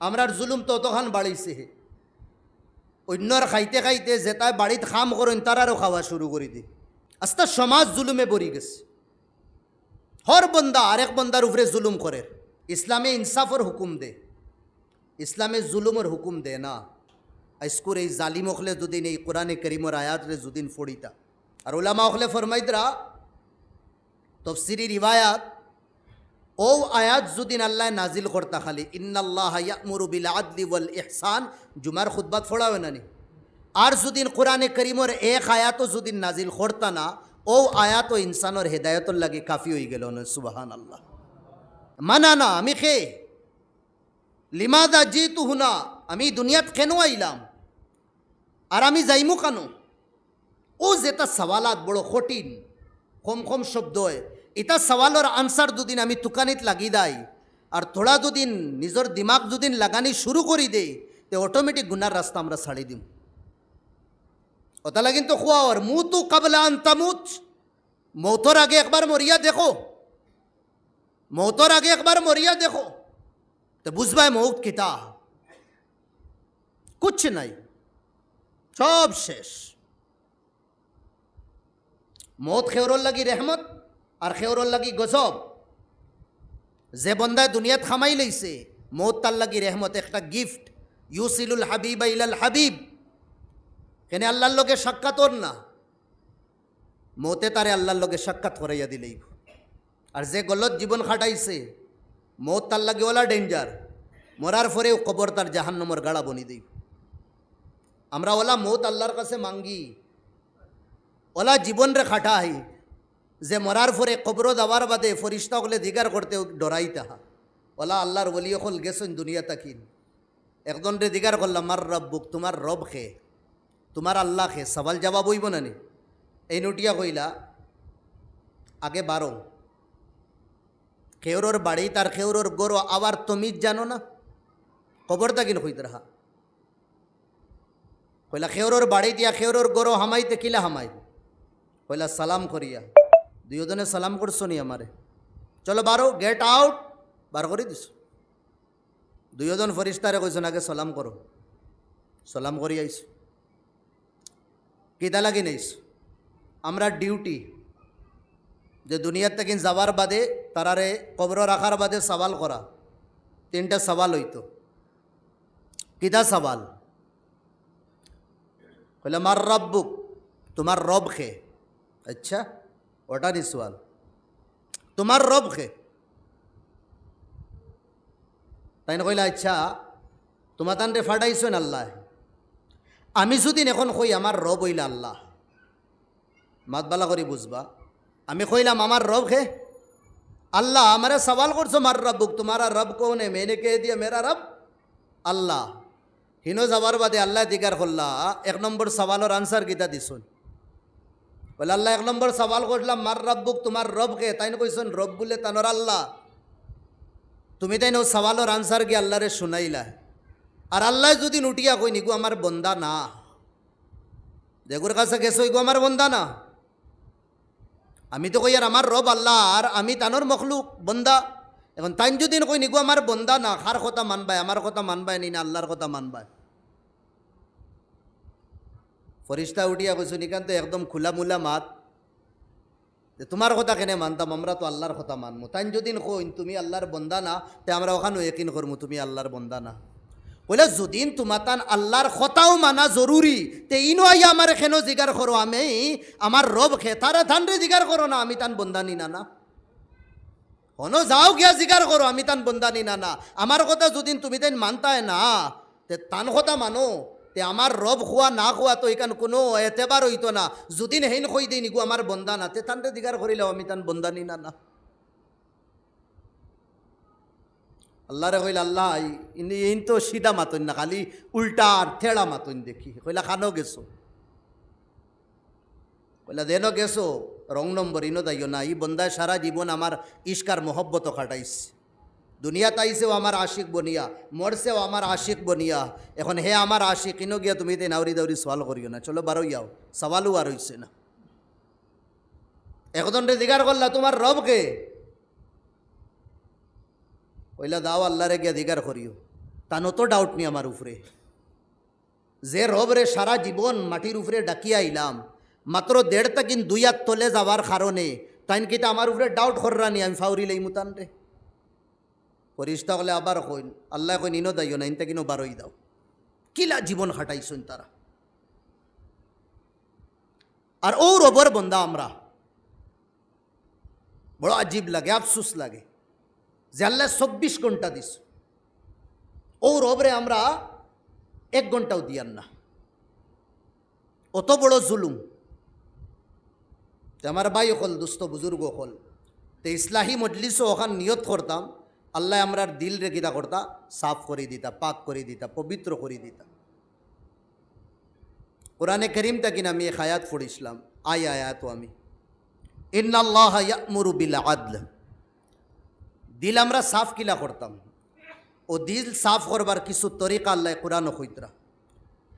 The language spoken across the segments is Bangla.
আমরার জুলুম তো অতখান বাড়িছে অন্যর খাইতে খাইতে যে তাই বাড়িত খাম করেন তারারও খাওয়া শুরু করে দি আস্তে সমাজ জুলুমে বরি গেছে। হর বন্দা আরেক বন্দার উপরে জুলুম করে ইসলামে ইনসাফর হুকুম দে। ইসলামে জুলুমের হুকুম দে না। আইসকুর এই জালিম হলে দুদিন এই কোরআনে করিমর আয়াতরে দুদিন ফড়িতা আর ওলামা হলে ফরমাইদরা তফসিরি রিবায়াত ও আয়াত যুদিন আল্লাহ নাজিল করতা খালি, ইন্নাল্লাহ ইয়ামুরু বিল আদলি ওয়াল ইহসান, জুমার খুতবাত ফোড়াবে নানি আর যুদিন কোরআনে করিমর এক আয়াতও যুদিন নাজিল করতা না ও আয়াত ইনসানোর হেদায়তর লাগে কাফি হয়ে গেল না সুবাহান আল্লাহ মানা না, আমি খে লিমাদা জি তু হুনা, আমি দুনিয়াত কেন আইলাম? আর আমি যাইমু কেন? ও যেটা সওয়ালাত বড় কঠিন, কম কম শব্দ হয় এটা সওয়ালের আনসার দুদিন আমি তুকানিত লাগি দাই। আর থোড়া দুদিন নিজের দিমাগ দুদিন লাগানি শুরু করি দে তে অটোমেটিক গুনার রাস্তা আমরা ছাড়ি দিম। ওতা লাগিন তো খোয়া আর মু তু কাবলা আন্তামুত মৌতর আগে একবার মরিয়া দেখো। মৌতর আগে একবার মরিয়া দেখো। তো বুঝবাই মৌত কিতা। কুছ নাই। সব শেষ। মত খেওরর লাগি রেহমত আর খেওরর লাগি গজব। যে বন্দায় দুনিয়াত খামাই লইছে মত তার লাগি রেহমত একটা গিফট। ইউসিলুল হাবিব ইলাল হাবিব। কেন আল্লাহর লোকে সাক্ষাৎ না? মতে তারে আল্লাহর লোকে সাক্ষাৎ করাইয়া দিলেই আর যে গলত জীবন খাটাইছে, মত তার লাগে ওলা ডেঞ্জার। মরার পরেও কবর তার জাহান্নমর গাড়া বনি দেই আমরা ওলা মত আল্লাহর কাছে মাঙ্গি। ওলা জীবন রে খাটাই। যে মরার পরে কবর দেওয়ার বাদে ফরিস্তা হলে দিগার করতে ডরাই তাহা ওলা আল্লাহর বলি হল গেছেন দুনিয়া তাকিন একজন রে দিগার করলাম মার রব্বুক তোমার রব খে, তোমার আল্লাহ খে। সবাল জবাব হইব না নি। এই নোটিয়া কইলা, আগে বারো, খেউরোর বাড়ি তার খেউরোর গরু আবার তমিজ জানো না? খবর তাকিন হইতে রাহা কইলা, খেউরোর বাড়ি দিয়া খেউরোর গরু হামাইতে কিলা হামাই কইলা, সালাম করিয়া। দুইজনে সালাম করছ নি আমারে? চলো বারো গেট আউট বার করে দিস দুইজন ফরিস্তারে কইছেন আগে সালাম করো? সালাম করি আইস কিতা লাগি নাইস আমরা ডিউটি যে দুনিয়ার থেকে যাওয়ার বাদে তারারে কবর রাখার বাদে সওয়াল করা। তিনটা সওয়াল হইতো। কিতা সওয়াল? কইলে, মার রব্বুক, তোমার রব খে। আচ্ছা। ওটা সওয়াল তোমার রবকে তাই না কইলা আচ্ছা তোমার তানরে ফাটাইছেন আল্লাহ? আমি যদি এখন কই আমার রব হইলা আল্লাহ? মাতবালা করি বুঝবা। আমি কইলাম, আমার রব হে আল্লাহ, আমার সওয়াল করছ, মার রব্বুক। তোমারা রব কোনে? মেনে কে দিয়ে মেরা রব? আল্লাহ, হিনো যাবার বাদে আল্লাহ দিগার হল্লা এক নম্বর সওয়ালর আনসার গীতা দিছুন? বলে, আল্লাহ, এক নম্বর সওয়াল করলাম, মার রব্বুক তোমার রব কে তাই কইছেন রব বলে তানোর আল্লাহ। তুমি তাই না সওয়ালের আনসার গিয়ে আল্লাহরে শুনাইলা? আর আল্লাহ যদি নুটিয়া কই নিগু আমার বন্দা না। দেগুর কাছে গেছো ইগো আমার বন্দা না? আমি তো কই, আর আমার রব আল্লাহ, আর আমি তানোর মখলুক, বন্দা। এখন তাই যদি কই নিগো আমার বন্দা না, কার কথা মানবাই, আমার কথা মানবাই, নি, না, আল্লাহর কথা মানবাই? ফরিস্তা উঠিয়া কইছো নিকান তো একদম খোলামুলা মাত, যে তোমার কথা কেনে মানতাম, আমরা তো আল্লাহর কথা মানবো তাই যদি কইন তুমি আল্লাহর বন্দা না, তে আমরা ওখানে একিন করব তুমি আল্লাহর বন্দা না। বলে যদিন তোমার তান আল্লাহর কথাও মানা জরুরি তে ইনো আইয়া আমার এখানে জিগার করো আমি আমার রব খে তারা ধান রে জিগার করো না, আমি তান বন্দানি না না হন যাও গিয়া জিগার করো আমি তান বন্দানি না না আমার কথা যদিন তুমি তাই মানতায় না, তে তান কথা মানো। তে আমার রব খোয়া না খোয়া তো এখান কোনো এতেবার হইতো না। যদিন হেন কই দিই নিগু আমার বন্দা না, তে তান রে জিগার আমি তান বন্দানি না না আল্লাহ রে কইলা, আল্লাহ ইনি তো সিধা মাতন না, খালি উল্টা আর থেড়া মাতন দেখি। কইলা, খানো গেছো? কইলা, দেন গেছো, রং নম্বর ইনো দাইও না, ই বন্দায় সারা জীবন আমার ইস্কার মহব্বত খাটাইছে। দুনিয়া তাইছেও আমার আশিক বনিয়া, মরছেও আমার আশিক বনিয়া। এখন হে আমার আশিক ইনো গিয়া তুমি তে নাউরি দাউরি সওয়াল করিও না। চলো বারো যাও সওয়ালও আর হইছে না। একজন রে জিগার করলা, তোমার রবকে কইলা, দাও আল্লাহরে গিয়া দিগার করিও। তানো তো ডাউট নি আমার উপরে। যে রবরে সারা জীবন মাটির উপরে ডাকিয়া আইলাম, মাত্র দেড় তাকিন দুই হাত তলে যাওয়ার কারণে, তাইন কিতা আমার উপরে ডাউট কররানি আমি ফাউরি লই মুতান রে পরিষ্টা হলে আবার কইন, আল্লাহ কইন, ইনো দাইও না, ইনতে কিনো বারোই দাও। কিলা জীবন খাটাইছুন তারা। আর ও রবর বন্দা আমরা। বড় আজীব লাগে, আফসুস লাগে যে আল্লাহ চব্বিশ ঘণ্টা দিস। ও রবরে আমরা এক ঘন্টাও দিয়ান না। অত বড় জুলুম। আমার ভাই হল দুস্থ বুজুর্গ হল তে ইসলাহি মজলিসও ওখান নিয়ত করতাম। আল্লাহ আমরার দিল রে কিতা করতা, সাফ করে দিতা, পাক করে দিতা, পবিত্র করে দিতা। কোরআনে করিম তাকিন আমি এক আয়াত পড়িছিলাম। আই আয়াত আমি। ইন্নাল্লাহ ইয়ামুরু আদল। দিল আমরা সাফ কিলা করতাম। ও দিল সাফ করবার কিছু তরিকা আল্লাহ কোরআন হইতরা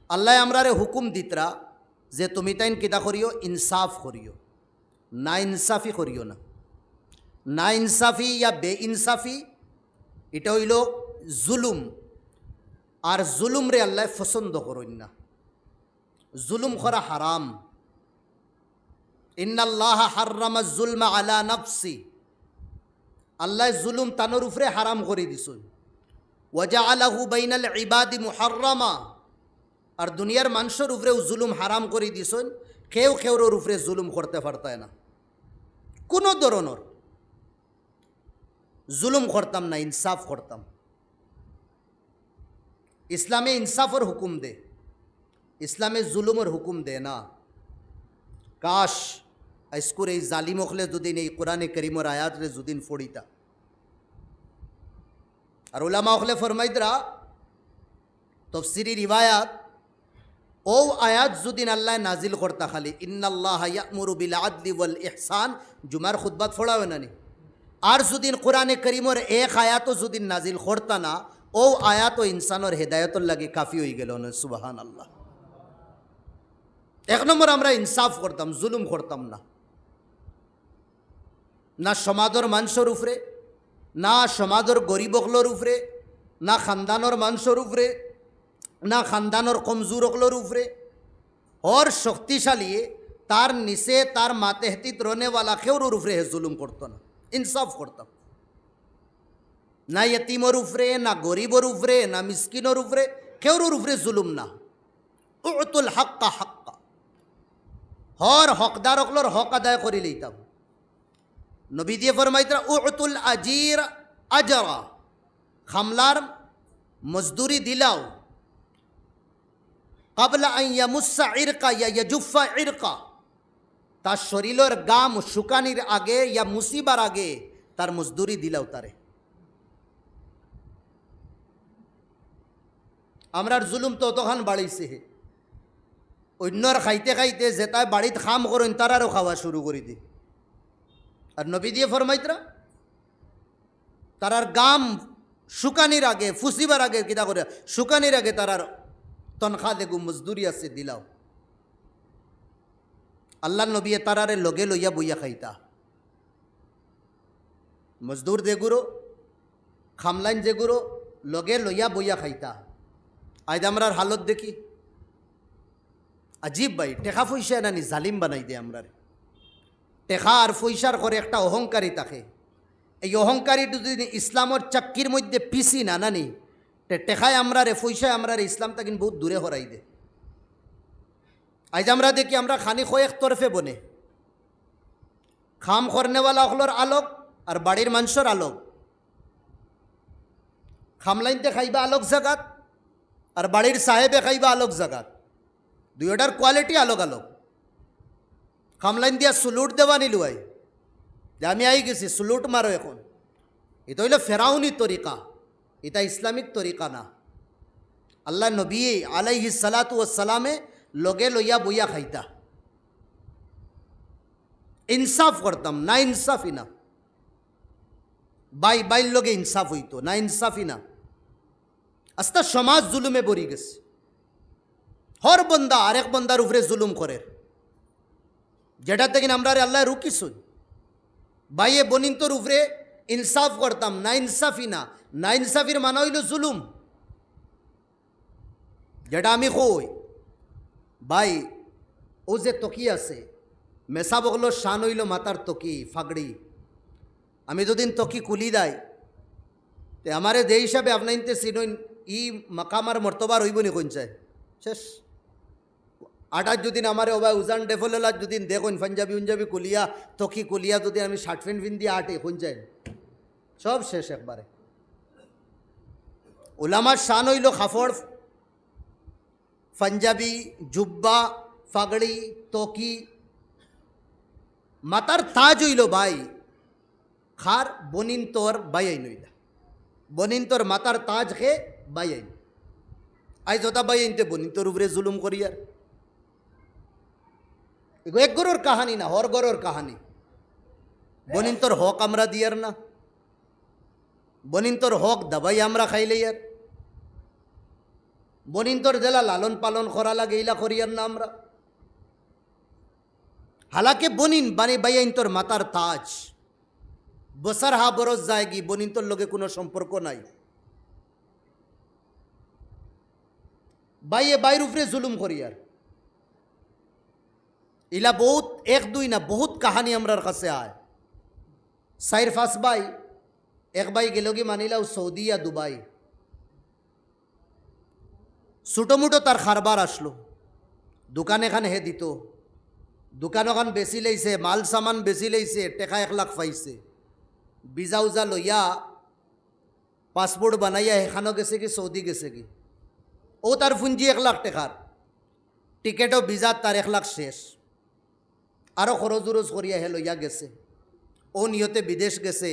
আল্লাহ আমরারে হুকুম দিতরা যে তুমি তাইন কিতা করিও? ইনসাফ করিও। না ইনসাফি করিও না। না ইনসাফি ইয়া বে ইনসাফি এটা হইল জুলুম। আর জুলুম রে আল্লাহ পছন্দ করইন না। জুলুম করা হারাম। ইন্নাল্লাহ হার্রামা জুলমা আলা নফসি। আল্লাহ জুলুম তানোর উপরে হারাম করে দিছুন ওয়াজা আলাহু বাইনাল ইবাদি মুহার্রামা। আর দুনিয়ার মানুষের উপরেও জুলুম হারাম করে দিছুন কেউ কেউর উপরে জুলুম করতে পারতায় না। কোনো ধরনের। জুলুম করতাম না ইনসাফ করতাম ইসলামে ইনসাফের হুকুম দে ইসলামে জুলুমের হুকুম দে না কাশ আইসকুর এই জালিম হলে যদিন এই কোরআনে করিমর আয়াত রে যদিন ফড়িতা আর ওলামা হলে ফরমাইদরা তফসিরি রিবায়াত ও আয়াত যদিন আল্লাহ নাজিল করতা খালি ইন্নাল্লাহ ইয়ামুরু বিল আদলি ওয়াল ইহসান জুমার খুতবাত ফোড়াবে না নি আর যদিন কোরআনে করিমর এক আয়াতও যদিন নাজিল করতা না, ও আয়াত ও ইনসানোর হেদায়তর লাগে কাফি হয়ে গেল সুবাহান আল্লাহ এক নম্বর আমরা ইনসাফ করতাম, জুলুম করতাম না। না সমাজর মানুষের উপরে, না সমাজর গরিবকলোর উপরে, না খানদানোর মানুষের উপরে, না খানদানোর কমজোর অকলোর উপরে, হর শক্তিশালী, তার নিচে, তার মাতেহতিত রনেওয়ালা কেউর উপরে হে জুলুম করতো না। ইনসাফ করতাম। না ইয়তিমর উপরে না গরিবর উপরে না মিসকিনোর উপরে কেউর উপরে জুলুম না। উতুল হাক্কা হাক্কা। হর হকদার অকলোর হক আদায় করে লইতাম। নবী দিয়ে ফরমাইতরা উতুল আজির আজরা। খামলার মজদুরি দিলাও। কাবলা আইয়া মুসা ইরকা, ইয়া ইয়াজুফা ইরকা। তার শরীরের গাম শুকানির আগে ইয়া মুসিবার আগে তার মজদুরি দিলাও তারে। আমরার জুলুম তো অতখান বাড়াইছে অন্যর খাইতে খাইতে যে তাই বাড়িত খাম করেন তারারও খাওয়া শুরু করে দি। আর নবী দিয়ে ফরমাইতরা তারার গাম শুকানির আগে, ফুসিবার আগে কিতা করে, শুকানির আগে তারার তনখা দেখু মজদুরি আছে, দিলাও। আল্লাহ নবী তারারে লগে লইয়া বইয়া খাইতা। মজদুর দেগুরো খামলাইন যেগুরো লগে লইয়া বইয়া খাইতা। আজ আমরার হালত দেখি। আজীব ভাই, টেকা পয়সা নানি জালিম বানাই দে আমরার। টেকা আর পয়সার করে একটা অহংকারী থাকে। এই অহংকারীটা যদি ইসলামর চাক্কির মধ্যে পিসি না নানি টেকায় আমরা রে পয়সায় আমরা রে ইসলাম তাকিন বহুত দূরে হরাই দে। আজ আমরা দেখি আমরা খানি এক তরফে বনে। খাম করনেওয়ালা হলোর আলোক আর বাড়ির মানুষের আলোক। খামলাইনতে খাইবা আলোক জাগাত আর বাড়ির সাহেবে খাইবা আলোক জাগাত। দুইটার কোয়ালিটি আলোক আলোক। খামলাইন দিয়া সুলুট দেওয়া নিলুয়াই যে আমি আই গেছি, সুলুট মারো এখন। এটা হইল ফেরাউনি তরিকা, এটা ইসলামিক তরিকা না। আল্লাহ নবী আলাইহি সালাতু সালামে লগে লইয়া বইয়া খাইতা ইনসাফ করতাম না ইনসাফই না বাই বাইর লগে ইনসাফ হইতো না ইনসাফই না আস্তা সমাজ জুলুমে বরি গেছে হর বন্দা আরেক বন্দার উপরে জুলুম করে যেটা থেকে আমরা আল্লাহ রুকিছুন বাইয়ে বনিন্তর উপরে ইনসাফ করতাম না ইনসাফি না না ইনসাফির মানা হইল জুলুম যেটা আমি কই ভাই, ও যে তকি আছে মেসা বগলো শান হইল মাতার তকি, ফাগড়ি। আমি যদিন তকি কুলি দেয় তে আমারে দে হিসাবে আপনাইতে চিনইন, ই মাকামার মর্তবার হইব নি চায় শেষ। আটার যদি আমারে ওবা উজান ডেফলেলার যদি দেখুন পাঞ্জাবি উঞ্জাবি কুলিয়া, তকি কুলিয়া যদি আমি শার্ট প্যান্ট পিন দিয়ে আটে চায় সব শেষ একবারে। ওলামার শান হইল খাফড় পাঞ্জাবি জুব্বা ফাগড়ি তকি মাতার তাজ হইল ভাই খার বনিন তোর বাইয়াই নইলা বনিন তোর মাতার তাজ খে বাইয়াই আই যতা বাইয়াইনতে বনিন তোর উপরে জুলুম করিয়ার এক গরোর কাহানি না হর গরোর কাহানি বনিন তোর হক আমরা দিয়ার না বনিন তোর হক দাবাই আমরা খাইলে ইয়ার বনিন তোর জেলা লালন পালন করা লাগে, এইলা করিয়ার না আমরা। হালাকে বনিন বানি বাইয়াইন তোর মাতার তাজ। বসার হা বরস যায়গি বনিন তোর লগে কোনো সম্পর্ক নাই। বাইয়ে বাইর উপরে জুলুম করিয়ার ইলা বহুত, এক দুই না, বহুত কাহানি আমরার কাছে আয়। সাইর ফাস বাই, এক বাই গেল কি মানিলাও সৌদি या দুবাই। ছোটোমোটো তার খারবার আসলো। দোকান এখান হে দিত। দোকান ওখান বেশি লইছে মাল সামান বেশি লইছে টেকা এক লাখ পাইছে। বিজা উজা লইয়া পাসপোর্ট বানাইয়া এখানো গেছে কি সৌদি গেছে কি। ও তার পুঞ্জি এক লাখ টেকার টিকেটও বিজাত তার এক লাখ শেষ। আরও খরচ উরজ করিয়া হে লইয়া গেছে। ও নিয়তে বিদেশ গেছে।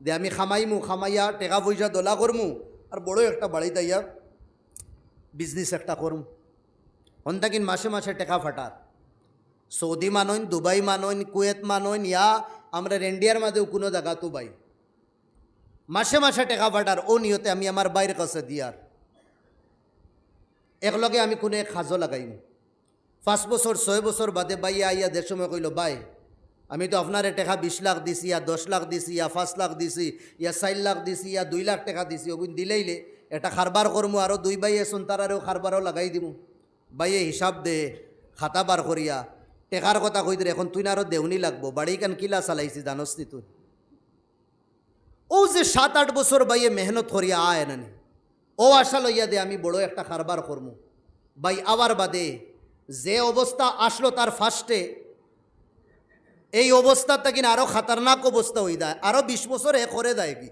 যে আমি খামাইমু, খামাইয়া টেকা পয়সা দোলা করমু আর বড় একটা বাড়ি তাইয়া বিজনেস একটা করমু। হন্তাকিন মাসে মাসে টেকা ফাটার। সৌদি মানইন দুবাই মানইন কুয়েত মানইন ইয়া, আমরা ইন্ডিয়ার মাঝেও কোনো জায়গা তো বাই। মাসে মাসে টেকা ফাটার, ও নিয়তে আমি আমার বাইরের কাছে দিয়ার। একলগে আমি কোনো এক সাজো লাগাইম। পাঁচ বছর, ছয় বছর বাদে বাইয়া আইয়া দেড় সময় কইল, বাই, আমি তো আপনারে টাকা বিশ লাখ দিছি, ইয়া দশ লাখ দিছি, ইয়া পাঁচ লাখ দিছি, ইয়া চার লাখ দিছি, ইয়া দুই লাখ টাকা দিছি। ওগুন দিলেইলে এটা খারবার করমু আরও দুই বাই এসুন তারারেও খারবারও লাগাই দিমু। বাইয়ে হিসাব দে, খাতা বার করিয়া। টেকার কথা কই দিলে, এখন তুই না আরও দেউনি লাগবো, বাড়ি কেন কিলা চালাইছি জানস নি তুই? ও যে সাত আট বছর বাইয়ে মেহনত করিয়া আয় নানি ও আশা লইয়া দে, আমি বড় একটা কারবার করমু। বাই আবার বাদে, যে অবস্থা আসলো তার ফার্স্টে, এই অবস্থা কিনা আরও খাতারনাক অবস্থা হয়ে যায় আরও বিশ বছর এ করে দেয় কি?